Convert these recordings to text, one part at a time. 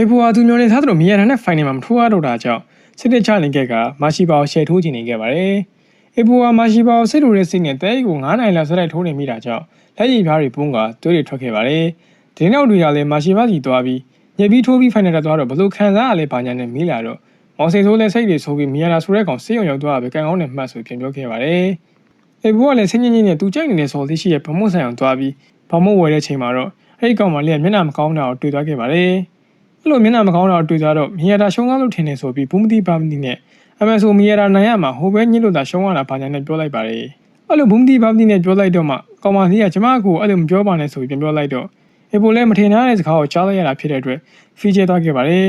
အေဘူဟာသူမျိုးနေသားတို့မီယာနာနဲ့ဖိုင်နယ်မှာမထိုးရတော့တာကြောင့်စစ်တစ်ချနေခဲ့ကမာရှိပါကိုရှယ်ထိုးချင်နေခဲ့ပါတယ်။အေဘူဟာမာရှိပါကိုစစ်လိုတဲ့စိတ်နဲ့တဲကို9နိုင်လောက်ဆက်တိုက်ထိုးနေမိတာကြောင့်လက်ရည်ပြားတွေပုံးကသွေးတွေထွက်ခဲ့ပါတယ်။ဒီနောက်တွေကလည်းမာရှိပါစီသွားပြီးညက်ပြီးထိုးပြီးဖိုင်နယ်တက်သွားတော့ဘလို့ခံစားရလဲဘာညာနဲ့မိလာတော့မောင်စိန်ဆိုးလည်းစိတ်တွေဆိုးပြီးမီယာနာဆိုတဲ့ကောင်စေးရုံရောက်သွားပဲကန်ကောင်းနဲ့မှတ်ဆိုပြင်ပြောခဲ့ပါတယ်။အေဘူကလည်းဆင်းញင်းကြီးနဲ့သူကြိုက်နေတဲ့စော်လေးရှိရဲ့ဗမုတ်ဆိုင်အောင်သွားပြီးဗမုတ်ဝယ်တဲ့ချိန်မှာတော့အဲ့ဒီကောင်မလေးကမျက်နှာမကောင်းတာကိုတွေ့သွားခဲ့ပါတယ်။ အဲ့လိုမျက်နှာမကောင်းတာတွေ့ကြတော့မီယာတာရှုံးကားလို့ထင်နေဆိုပြီးဘူးမတိပါမတိနဲ့အမေဆိုမီယာတာနိုင်ရမှာဟိုပဲညစ်လို့သာရှုံးရတာဘာညာနဲ့ပြောလိုက်ပါတယ်အဲ့လိုဘူးမတိပါမတိနဲ့ပြောလိုက်တော့မှကောင်မလေးကကျမကိုအဲ့လိုမပြောပါနဲ့ဆိုပြီးပြန်ပြောလိုက်တော့အေပိုလည်းမထင်ထားတဲ့စကားကိုကြားလိုက်ရတာဖြစ်တဲ့အတွက်ဖီချဲသွားခဲ့ပါတယ်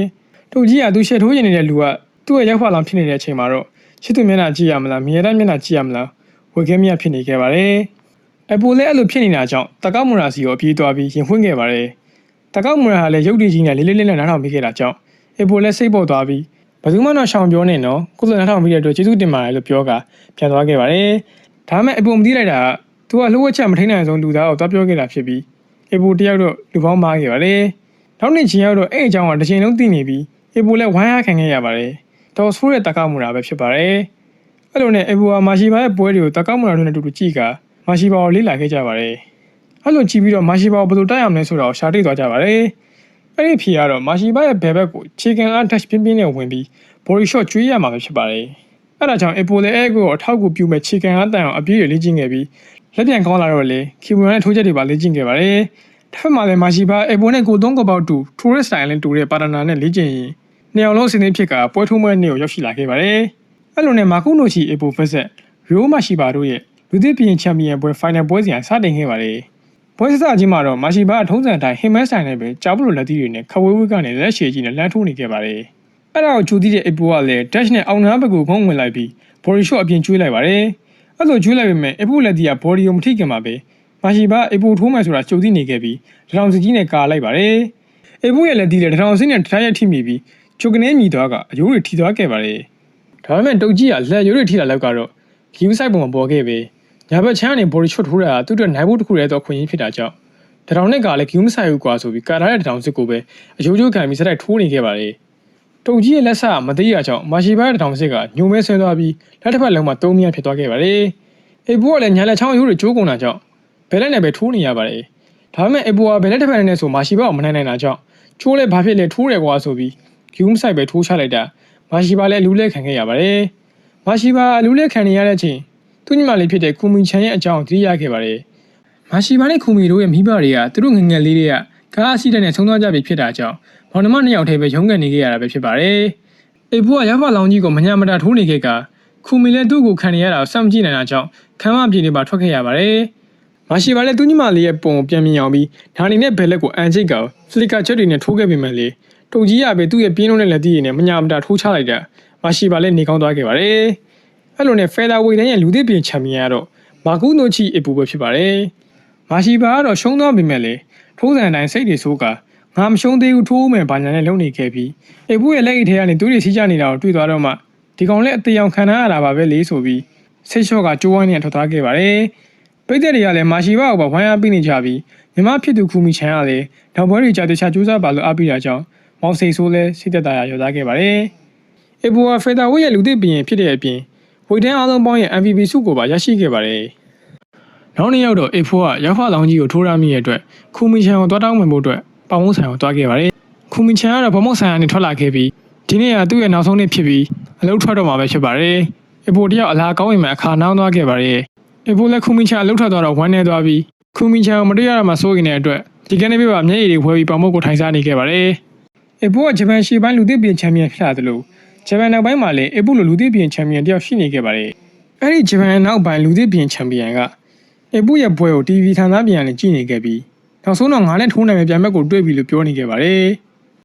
တူကြီးကသူရှက်ထိုးနေနေတဲ့လူကသူ့ရဲ့ရောက်ဖလောင်ဖြစ်နေတဲ့အချိန်မှာတော့ချစ်သူမျက်နှာကြည့်ရမလားမီယာတာမျက်နှာကြည့်ရမလားဝေခဲမြဖြစ်နေခဲ့ပါတယ်အပိုလည်းအဲ့လိုဖြစ်နေတာကြောင့်တကောက်မရာစီကိုအပြေးသွားပြီးရင်ဖွင့်ခဲ့ပါတယ် တကောက်မရာကလည်းရုပ်တည်ကြီးနဲ့လေးလေးလေးနဲ့နားထောင်မိခဲ့တာကြောင့်အေပိုလည်းစိတ်ပေါ်သွားပြီးဘယ်သူမှတော့ရှောင်ပြောနေနော်ကိုယ်လည်းနားထောင်ပြီးတဲ့အတွက်ကျေးဇူးတင်ပါတယ်လို့ပြောကပြန်သွားခဲ့ပါတယ်ဒါမှအပိုမသိလိုက်တာကသူကလှုပ်ဝက်ချက်မထိနိုင်ဆုံးလူသားကိုသွားပြောခဲ့တာဖြစ်ပြီးအေပိုတယောက်တော့လူပေါင်းမားခဲ့ပါတယ်နောက်နေ့ချင်းရောက်တော့အဲ့အကြောင်းကတစ်ချိန်လုံးသိနေပြီးအေပိုလည်းဝိုင်းရခံခဲ့ရပါတယ်တော်ဆိုးတဲ့တကောက်မရာပဲဖြစ်ပါတယ်အဲ့လိုနဲ့အေပိုကမာရှိပါရဲ့ပွဲတွေကိုတကောက်မရာတို့နဲ့အတူတူကြည့်ကမာရှိပါကိုလေးလာခဲ့ကြပါတယ် အဲ့လိုကြည့်ပြီးတော့မာရှိဘာကိုဘယ်လိုတိုက်ရမလဲဆိုတာကိုရှာတွေ့သွားကြပါတယ်။အဲ့ဒီဖြေကတော့မာရှိဘာရဲ့ဘယ်ဘက်ကိုခြေကန်အား touch ပြင်းပြင်းနဲ့ဝင်ပြီး body shot ကျွေးရမှာပဲဖြစ်ပါတယ်။အဲ့ဒါကြောင့် Apple ရဲ့ egg ကိုအထောက်အကူပြုမဲ့ခြေကန်အားတန်အောင်အပြည့်ရလေ့ကျင့်ခဲ့ပြီးလက်ပြန်ကောင်းလာတော့လေ keyboard နဲ့ထိုးချက်တွေပါလေ့ကျင့်ခဲ့ပါတယ်။တစ်ဖက်မှာလည်းမာရှိဘာ Apple နဲ့ကိုသုံးကပေါက်တူ tourist style နဲ့တူတဲ့ partner နဲ့လေ့ကျင့်ရင်နှစ်ယောက်လုံးအစဉ်သင်းဖြစ်ကပွဲထိုးမဲ့နေ့ကိုရောက်ရှိလာခဲ့ပါတယ်။အဲ့လိုနဲ့မာကုနိုချီ Apple Visit ရိုးမာရှိဘာတို့ရဲ့လူသစ်ပြင်ချန်ပီယံပွဲ final ပွဲစဉ်စတင်ခဲ့ပါတယ်။ ပွဲစစချင်းမှာတော့မာရှိဘာအထုံးစံအတိုင်းဟင်မက်ဆိုင်နဲ့ပဲကြားပလို့လက်သီးတွေနဲ့ခဝေးဝေးကနေလက်ရှည်ကြီးနဲ့လမ်းထိုးနေခဲ့ပါတယ်။အဲ့ဒါကိုကြိုသိတဲ့အပူကလည်း dash နဲ့အောင်နာဘက်ကိုခုံးဝင်လိုက်ပြီး body shot အပြင်ကျွေးလိုက်ပါတယ်။အဲ့လိုကျွေးလိုက်ပေမဲ့အပူလက်သီးက body ကိုမထိခင်မှာပဲမာရှိဘာအပူထိုးမယ်ဆိုတာကြိုသိနေခဲ့ပြီးတထောင်စကြီးနဲ့ကာလိုက်ပါတယ်။အပူရဲ့လက်သီးလည်းတထောင်စင်းနဲ့တထားရက်ထိမိပြီးချိုကနေမြည်သွားကအယိုးတွေထိသွားခဲ့ပါတယ်။ဒါပေမဲ့တုတ်ကြီးကလက်ရိုးတွေထိလာလောက်ကတော့ view site ပုံမှာပေါ်ခဲ့ပြီး ညာဘက်ချမ်းကနေ body shot ထိုးတာကသူ့အတွက်နိုင်ဖို့တစ်ခုတည်းတော့ခွင့်ရင်းဖြစ်တာကြောင့်တထောင်နဲ့ကလည်းဂူးမဆိုင်ဘူးကွာဆိုပြီးကာထားတဲ့တထောင်စစ်ကိုပဲအယိုးကျိုးခံပြီးစတိုက်ထိုးနေခဲ့ပါလေတုံကြီးရဲ့လက်ဆကမသေးရကြောင့်မာရှိဘားတဲ့တထောင်စစ်ကညုံမဲဆွဲသွားပြီးလက်တစ်ဖက်လုံးမှာသုံးမြတ်ဖြစ်သွားခဲ့ပါလေအေဘူကလည်းညာလက်ချောင်းအယိုးတွေကျိုးကုန်တာကြောင့်ဘယ်လက်နဲ့ပဲထိုးနေရပါလေဒါပေမဲ့အေဘူကဘယ်လက်တစ်ဖက်နဲ့ဆိုမာရှိဘားကိုမနိုင်နိုင်တာကြောင့်ချိုးလဲဘာဖြစ်လဲထိုးတယ်ကွာဆိုပြီးဂူးမဆိုင်ပဲထိုးချလိုက်တာမာရှိဘားလည်းအလူးလဲခံခဲ့ရပါတယ်မာရှိဘားအလူးလဲခံနေရတဲ့အချိန် သူ့ညီမလေးဖြစ်တဲ့ကူမီချန်ရဲ့အကြောင်းသိရခဲ့ပါတယ်မာရှိဘာနဲ့ခူမီတို့ရဲ့မိဘတွေကသူတို့ငယ်ငယ်လေးတွေကကားအစီးတဲ့နဲ့ဆုံးသွားကြပြီဖြစ်တာကြောင့်ဘောင်နှမနှစ်ယောက်တည်းပဲရုန်းကန်နေခဲ့ရတာပဲဖြစ်ပါတယ်။အေဘူကရဖလောင်ကြီးကိုမညာမတာထိုးနေခဲ့ကခူမီလည်းသူ့ကိုခံနေရတာကိုစောင့်ကြည့်နေတာကြောင့်ခံမပြေနေပါထွက်ခဲ့ရပါတယ်။မာရှိဘာလည်းသူ့ညီမလေးရဲ့ပုံကိုပြန်မြင်အောင်ပြီးဒါနေနဲ့ဘယ်လက်ကိုအန်ချိတ်ကဖလီကာချက်တွေနဲ့ထိုးခဲ့ပေမဲ့လေတုံကြီးရပဲသူ့ရဲ့ပြင်းလုံးနဲ့လက်သီးရည်နဲ့မညာမတာထိုးချလိုက်တာမာရှိဘာလည်းနေကောင်းသွားခဲ့ပါတယ်။ အဲ့လိုနဲ့ဖဲသာဝေတိုင်းရဲ့လူသစ်ပြင်ချန်ပီယံကတော့မာကူနိုချီအပူပဲဖြစ်ပါတယ်။မာရှိဘာကတော့ရှုံးသွားပြီမဲ့လေထိုးစံတိုင်းစိတ်တွေဆိုးကငါမရှုံးသေးဘူးထိုးမယ်ဘာညာနဲ့လုံနေခဲ့ပြီးအေဘူးရဲ့လက်အိတ်ထဲကနေသူတွေစီးကြနေတာကိုတွေ့သွားတော့မှဒီကောင်လည်းအသေးအောင်ခံထားရတာပါပဲလေဆိုပြီးဆိတ်လျှော့ကကြိုးဝိုင်းနဲ့ထွက်သွားခဲ့ပါတယ်ပိတ်သက်တွေကလည်းမာရှိဘာကိုပါဝိုင်းအားပေးနေကြပြီးမြမဖြစ်သူခူမီချန်ကလည်းနောက်ဘွဲတွေကြာတခြားကြိုးစားပါလို့အားပေးတာကြောင့်မောင်စိတ်ဆိုးလဲစိတ်သက်သာရရောက်သားခဲ့ပါတယ်အေဘူးကဖေတာဝိရဲ့လူသစ်ပြင်ဖြစ်တဲ့အပြင် ဝိတ်တန်းအားလုံးပေါင်းရဲ့ MVP ဆုကိုပါရရှိခဲ့ပါတယ်နောက်နေ့ရောက်တော့ A4 ကရောက်ဖလောင်ကြီးကိုထိုးရမိရဲ့အတွက်ခူမီချန်ကိုသွားတောင်းဝင်ဖို့အတွက်ပေါမုံဆိုင်ကိုသွားခဲ့ပါတယ်။ခူမီချန်ကတော့ဗမုံဆိုင်ကနေထွက်လာခဲ့ပြီးဒီနေ့ကသူ့ရဲ့နောက်ဆုံးနေ့ဖြစ်ပြီးအလုပ်ထွက်တော့မှာပဲဖြစ်ပါတယ်။ A4 တယောက်အလားကောင်းရင်မှအခါနှောင်းသွားခဲ့ပါတယ်။ A4 လည်းခူမီချန်အလုပ်ထွက်သွားတော့ဝမ်းနေသွားပြီးခူမီချန်ကိုမတွေ့ရတော့မှစိုးရင်တဲ့အတွက်ဒီကနေ့ပြပါမျက်ရည်တွေဖွဲပြီးပေါမုံကိုထိုင်စားနေခဲ့ပါတယ်။ A4 ကဂျပန်ရှေ့ပိုင်းလူသစ်ပြင်ချန်ပီယံဖြစ်လာတယ်လို့ ဂျပန်နောက်ပိုင်းမှာလည်း A4 လိုလူသစ်ပြင်ချန်ပီယံတယောက်ရှိနေခဲ့ပါတယ်။အဲ့ဒီဂျပန်နောက်ပိုင်းလူသစ်ပြင်ချန်ပီယံကအေပုရဲ့ပွဲကို TV ဌာနပြန်ကနေကြည့်နေခဲ့ပြီးနောက်ဆုံးတော့ငါနဲ့ထိုးနိုင်မယ်ပြန်ဘက်ကိုတွေ့ပြီလို့ပြောနေခဲ့ပါတယ်။